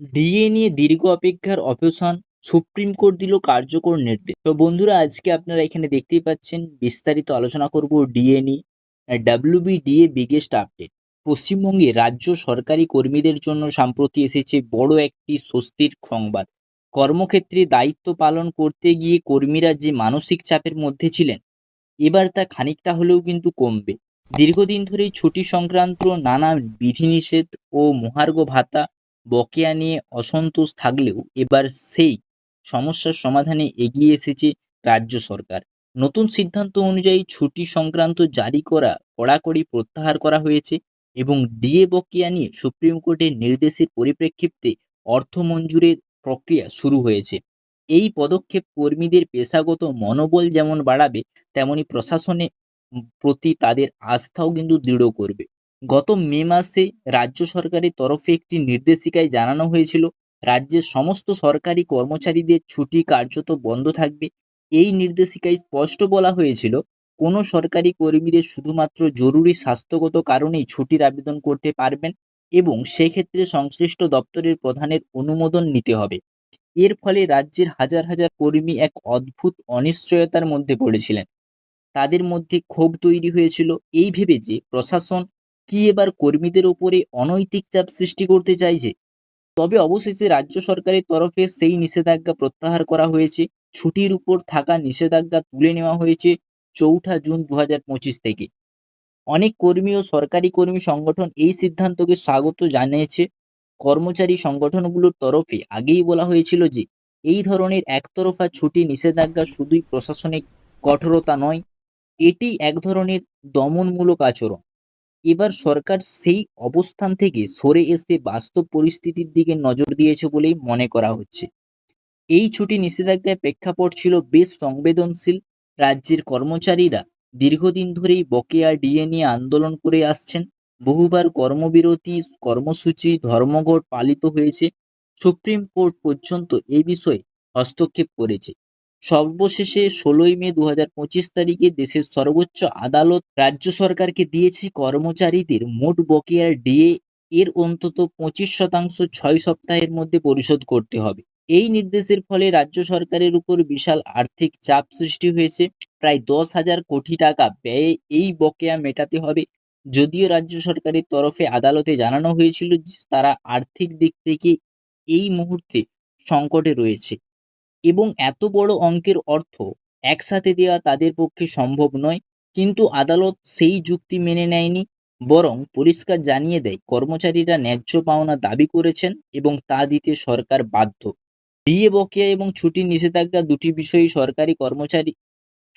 DA নিয়ে দীর্ঘ অপেক্ষার অবসান সুপ্রিম কোর্ট দিল কার্যকর নির্দেশ। তো বন্ধুরা, আজকে আপনারা এখানে দেখতেই পাচ্ছেন, বিস্তারিত আলোচনা করব ডিএ নিয়ে ডাব্লিউবি ডিএ বিগেস্ট আপডেট পশ্চিমবঙ্গে রাজ্য সরকারি কর্মীদের জন্য সম্প্রতি এসেছে বড় একটি স্বস্তির সংবাদ। কর্মক্ষেত্রে দায়িত্ব পালন করতে গিয়ে কর্মীরা যে মানসিক চাপের মধ্যে ছিলেন, এবার তা খানিকটা হলেও কিন্তু কমবে। দীর্ঘদিন ধরেই ছুটি সংক্রান্ত নানা বিধিনিষেধ ও মহার্ঘ ভাতা বকেয়া নিয়ে অসন্তোষ থাকলেও এবার সেই সমস্যার সমাধানে এগিয়ে এসেছে রাজ্য সরকার। নতুন সিদ্ধান্ত অনুযায়ী ছুটি সংক্রান্ত জারি করা, কড়াকড়ি প্রত্যাহার করা হয়েছে এবং ডিএ বকেয়া নিয়ে সুপ্রিম কোর্টের নির্দেশের পরিপ্রেক্ষিতে অর্থ মঞ্জুরের প্রক্রিয়া শুরু হয়েছে। এই পদক্ষেপ কর্মীদের পেশাগত মনোবল যেমন বাড়াবে, তেমনি প্রশাসনে প্রতি তাদের আস্থাও কিন্তু দৃঢ় করবে। গত মে মাসে রাজ্য সরকারের তরফে একটি নির্দেশিকায় জানানো হয়েছিল, রাজ্যের সমস্ত সরকারি কর্মচারীদের ছুটি কার্যত বন্ধ থাকবে। এই নির্দেশিকায় স্পষ্ট বলা হয়েছিল, কোনো সরকারি কর্মীদের শুধুমাত্র জরুরি স্বাস্থ্যগত কারণেই ছুটির আবেদন করতে পারবেন এবং সেক্ষেত্রে সংশ্লিষ্ট দপ্তরের প্রধানের অনুমোদন নিতে হবে। এর ফলে রাজ্যের হাজার হাজার কর্মী এক অদ্ভুত অনিশ্চয়তার মধ্যে পড়েছিলেন। তাদের মধ্যে ক্ষোভ তৈরি হয়েছিল। এই ভেবে যে প্রশাসন কি এবার কর্মীদের ওপরে অনৈতিক চাপ সৃষ্টি করতে চাইছে? তবে অবশেষে রাজ্য সরকারের তরফে সেই নিষেধাজ্ঞা প্রত্যাহার করা হয়েছে। ছুটির উপর থাকা নিষেধাজ্ঞা তুলে নেওয়া হয়েছে চৌঠা জুন দু থেকে। অনেক কর্মী ও সরকারি কর্মী সংগঠন এই সিদ্ধান্তকে স্বাগত জানিয়েছে। কর্মচারী সংগঠনগুলোর তরফে আগেই বলা হয়েছিল যে, এই ধরনের একতরফা ছুটি নিষেধাজ্ঞা শুধুই প্রশাসনিক কঠোরতা নয়, এটি এক ধরনের দমনমূলক আচরণ। এবার সরকার সেই অবস্থান থেকে সরে এসে বাস্তব পরিস্থিতির দিকে নজর দিয়েছে বলেই মনে করা হচ্ছে। এই ছুটি নিষেধাজ্ঞায় প্রেক্ষাপট ছিল বেশ সংবেদনশীল। রাজ্যের কর্মচারীরা দীর্ঘদিন ধরেই বকেয়া ডিএ নিয়ে আন্দোলন করে আসছেন। বহুবার কর্মবিরতি, কর্মসূচি, ধর্মঘট পালিত হয়েছে। সুপ্রিম কোর্ট পর্যন্ত এই বিষয়ে হস্তক্ষেপ করেছে। সর্বশেষে ষোলোই মে দু পঁচিশ তারিখে দেশের সর্বোচ্চ আদালত রাজ্য সরকারকে দিয়েছে কর্মচারীদের মোট বকেয়ার ডিএ এর অন্তত পঁচিশ শতাংশ ছয় সপ্তাহের মধ্যে পরিশোধ করতে হবে। এই নির্দেশের ফলে রাজ্য সরকারের উপর বিশাল আর্থিক চাপ সৃষ্টি হয়েছে। প্রায় দশ হাজার কোটি টাকা ব্যয়ে এই বকেয়া মেটাতে হবে। যদিও রাজ্য সরকারের তরফে আদালতে জানানো হয়েছিল যে তারা আর্থিক দিক থেকে এই মুহূর্তে সংকটে রয়েছে। এবং এত বড় অঙ্কের অর্থ একসাথে দেওয়া তাদের পক্ষে সম্ভব নয়, কিন্তু আদালত সেই যুক্তি মেনে নেয়নি, বরং পরিষ্কার জানিয়ে দেয়, কর্মচারীরা ন্যায্য পাওনা দাবি করেছেন এবং তা দিতে সরকার বাধ্য। বিয়ে বকেয়া এবং ছুটির নিষেধাজ্ঞা দুটি বিষয়ই সরকারি কর্মচারী,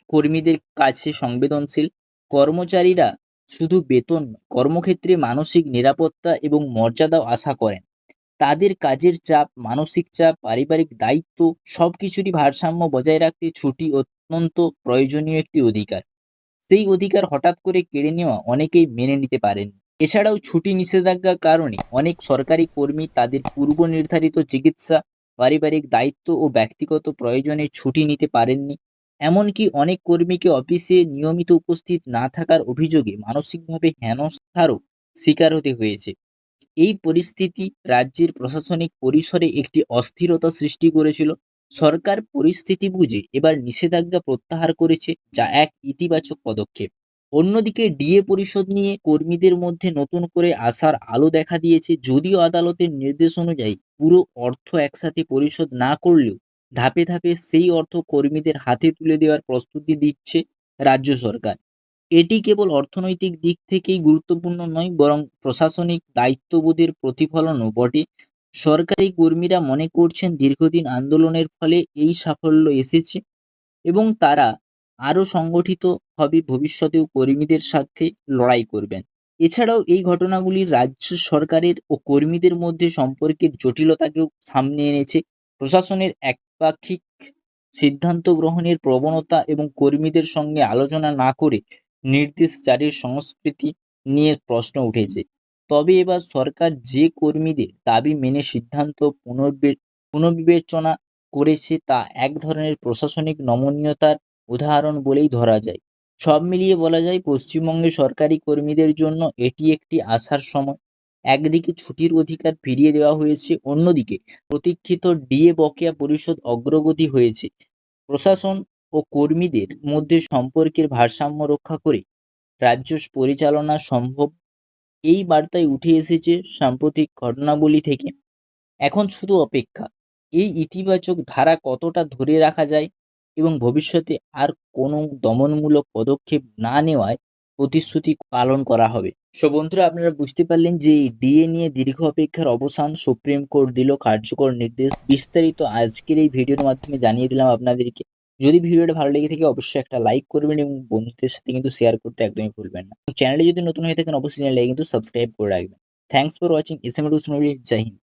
কর্মীদের কাছে সংবেদনশীল। কর্মচারীরা শুধু বেতন কর্মক্ষেত্রে মানসিক নিরাপত্তা এবং মর্যাদাও আশা করেন। তাদের কাজের চাপ, মানসিক চাপ, পারিবারিক দায়িত্ব সব কিছুরই ভারসাম্য বজায় রাখতে ছুটি অত্যন্ত প্রয়োজনীয় একটি অধিকার। সেই অধিকার হঠাৎ করে কেড়ে নেওয়া অনেকেই মেনে নিতে পারেন এছাড়াও ছুটি নিষেধাজ্ঞার কারণে অনেক সরকারি কর্মী তাদের পূর্ব নির্ধারিত চিকিৎসা, পারিবারিক দায়িত্ব ও ব্যক্তিগত প্রয়োজনে ছুটি নিতে পারেননি। এমনকি অনেক কর্মীকে অফিসে নিয়মিত উপস্থিত না থাকার অভিযোগে মানসিকভাবে হেনস্থারও শিকার হতে হয়েছে। এই পরিস্থিতি রাজ্যের প্রশাসনিক পরিসরে একটি অস্থিরতা সৃষ্টি করেছিল। সরকার পরিস্থিতি বুঝে এবার নিষেধাজ্ঞা প্রত্যাহার করেছে, যা এক ইতিবাচক পদক্ষেপ। অন্যদিকে ডিএ পরিষদ নিয়ে কর্মীদের মধ্যে নতুন করে আসার আলো দেখা দিয়েছে। যদিও আদালতের নির্দেশ অনুযায়ী পুরো অর্থ একসাথে পরিশোধ না করলেও ধাপে ধাপে সেই অর্থ কর্মীদের হাতে তুলে দেওয়ার প্রস্তুতি দিচ্ছে রাজ্য সরকার। এটি কেবল অর্থনৈতিক দিক থেকেই গুরুত্বপূর্ণ নয়, বরং প্রশাসনিক দায়িত্ববোধের প্রতিফলনও বটে। সরকারি কর্মীরা মনে করছেন দীর্ঘদিন আন্দোলনের ফলে এই সাফল্য এসেছে এবং তারা আরও সংগঠিত হবে, ভবিষ্যতেও কর্মীদের সাথে লড়াই করবেন। এছাড়াও এই ঘটনাগুলি রাজ্য সরকারের ও কর্মীদের মধ্যে সম্পর্কের জটিলতাকেও সামনে এনেছে। প্রশাসনের একপাক্ষিক সিদ্ধান্ত গ্রহণের প্রবণতা এবং কর্মীদের সঙ্গে আলোচনা না করে নির্দেশ জারির সংস্কৃতি নিয়ে প্রশ্ন উঠেছে। তবে এবার সরকার যে কর্মীদের দাবি মেনে সিদ্ধান্ত পুনর্বে পুনর্বিবেচনা করেছে তা এক ধরনের প্রশাসনিক নমনীয়তার উদাহরণ বলেই ধরা যায়। সব মিলিয়ে বলা যায়, পশ্চিমবঙ্গে সরকারি কর্মীদের জন্য এটি একটি আশার সময়। একদিকে ছুটির অধিকার ফিরিয়ে দেওয়া হয়েছে, অন্যদিকে প্রতীক্ষিত ডিএ বকেয়া পরিশোধ অগ্রগতি হয়েছে। প্রশাসন ও কর্মীদের মধ্যে সম্পর্কের ভারসাম্য রক্ষা করে রাজ্য পরিচালনা সম্ভব। এই বার্তায় উঠে এসেছে সাম্প্রতিক ঘটনাবলী থেকে। এখন শুধু অপেক্ষা, এই ইতিবাচক ধারা কতটা ধরে রাখা যায় এবং ভবিষ্যতে আর কোনো দমনমূলক পদক্ষেপ না নেওয়ায় প্রতিশ্রুতি পালন করা হবে। সো বন্ধুরা, আপনারা বুঝতে পারলেন যে ডিএ নিয়ে দীর্ঘ অপেক্ষার অবসান সুপ্রিম কোর্ট দিল কার্যকর নির্দেশ। বিস্তারিত আজকের এই ভিডিওর মাধ্যমে জানিয়ে দিলাম আপনাদেরকে। যদি ভিডিওটা ভালো লেগে থাকে অবশ্যই একটা লাইক করবেন এবং বন্ধুদের সাথে কিন্তু শেয়ার করতে একদমই ভুলবেন না। চ্যানেলে যদি নতুন হয়ে থাকেন, অবশ্যই চ্যানেলে কিন্তু সাবস্ক্রাইব করে রাখবেন। Thanks for watching S M Jai Hind